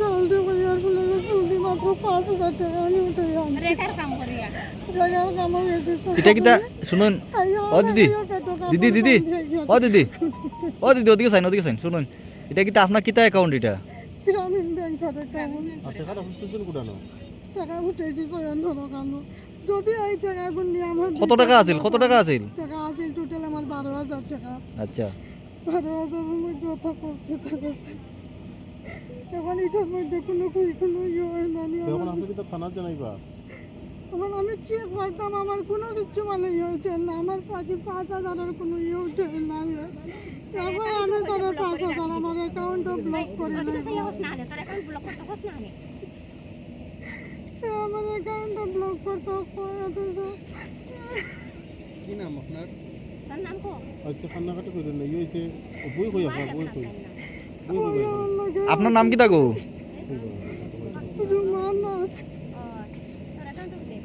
জলদি করিয়ার ফুলে জলদি মাত্র পাঁচ হাজার টাকা আমি উঠে রেখার কাম করিয়া রেখার কামও গেছি এটা কিতা শুনুন ও দিদি দিদি দিদি ও দিদি ও দিদি ওদিকে সাইন ওদিকে সাইন শুনুন এটা কিতা আপনার কিতা অ্যাকাউন্ট এটা গ্রামীণ টাকা উঠেছি ছয়ন ধরো কেন যদি এই টাকাগুলো নিয়ে আমার কত টাকা আছিল কত টাকা আছিল টাকা আছিল টোটাল আমার বারো হাজার টাকা আচ্ছা বারো হাজারের মধ্যে কথা করতে থাকে এখন এটার মধ্যে কোনো কোনো ইয়ে হয় না এখন আপনি কি তো থানা জানাইবা। এখন আমি কি করতাম আমার কোনো কিছু মানে ইয়ে হইতে না আমার পাখি পাঁচ হাজারের কোনো ইয়ে হইতে না এখন আমি তারা পাঁচ হাজার আমার অ্যাকাউন্টও ব্লক করে আমার অ্যাকাউন্টও ব্লক করতে কি নাম আপনার? তোর নাম কো? আচ্ছা কান্নাকাটি করে না ইয়ে হয়েছে বই কই আপনার বই কই? আপনার নাম অ্যাকাউন্ট দে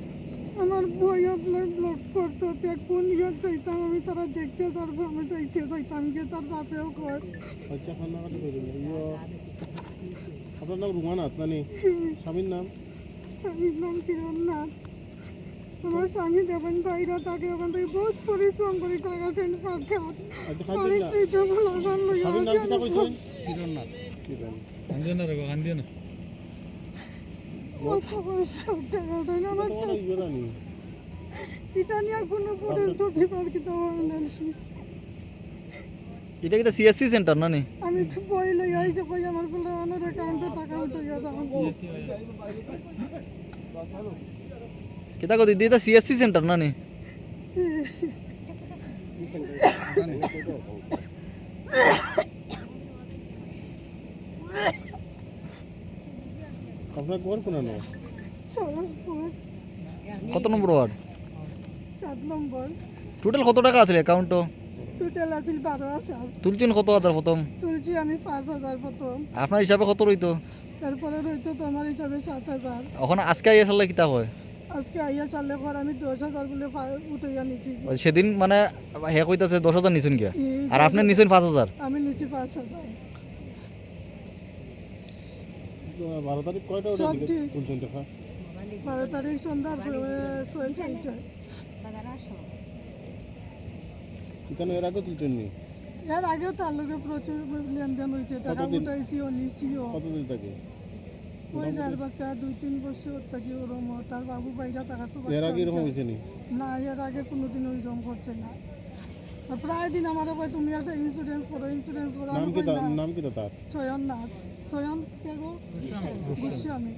আমার বই আপনার ব্লক করতো কোন ইয়ে চাইতাম আমি তারা দেখতে পারব আমি চাইতে চাইতাম কি তার বাপেও কয়। আচ্ছা আপনার নাম রুমানাথ নানি স্বামীর নাম? স্বামীর নাম কিরণ নাথ আমার স্বামী দেবেন বাইরে তাকে ওখান থেকে বহুত পরিশ্রম করে টাকা ট্রেন পাঠান আচ্ছা অনেক দিতে কি রানি এটা কিতা সিএসসি সেন্টার না নি। আমি তো বই লই আইছে কই আমার বলে অনেক অ্যাকাউন্টে টাকা উঠে গেছে কিতা গো দিদি এটা সিএসসি সেন্টার না নি আপনার কোন কত নম্বর ওয়ার্ড? সাত নম্বর। টোটাল কত টাকা আছে অ্যাকাউন্টও টোটাল আছিল বারো হাজার। তুলছেন কত হাজার প্রথম? তুলছি আমি পাঁচ হাজার প্রথম। আপনার হিসাবে কত রইতো? তারপরে রইতো তোমার হিসাবে সাত হাজার। ওখানে আজকে আইয়া সারলে কিতা হয়? আজকে আইয়া চাললে পর আমি দশ হাজার বলে পা- উঠাইয়া নিছি। সেদিন মানে হে কইতাছে দশ হাজার নিছেন আর আপনি নিছেন পাঁচ হাজার? আমি নিছি পাঁচ হাজার। বারো তারিখ কয়টা টাকা বারো তারিখ সন্ধ্যার ছয় আসো এখানে এর আগে তুলছেন নি এর আগেও তার লগে প্রচুর লেনদেন হয়েছে টাকা কতদিন? উঠাইছিও নিছিও কতদিন থাকে? ওই যার বাচ্চা দুই তিন বছর থাকি ওরম তার বাবু বাইরা টাকা তো এর আগে এরকম হয়েছে না? এর আগে কোনোদিন ওইরকম করছে না। প্রায় দিন আমার কয় তুমি একটা ইন্স্যুরেন্স করো ইন্স্যুরেন্স করো নাম কি তার না নাম কি তার চয়ন নাথ। চয়ন কে গো গোস্বামী।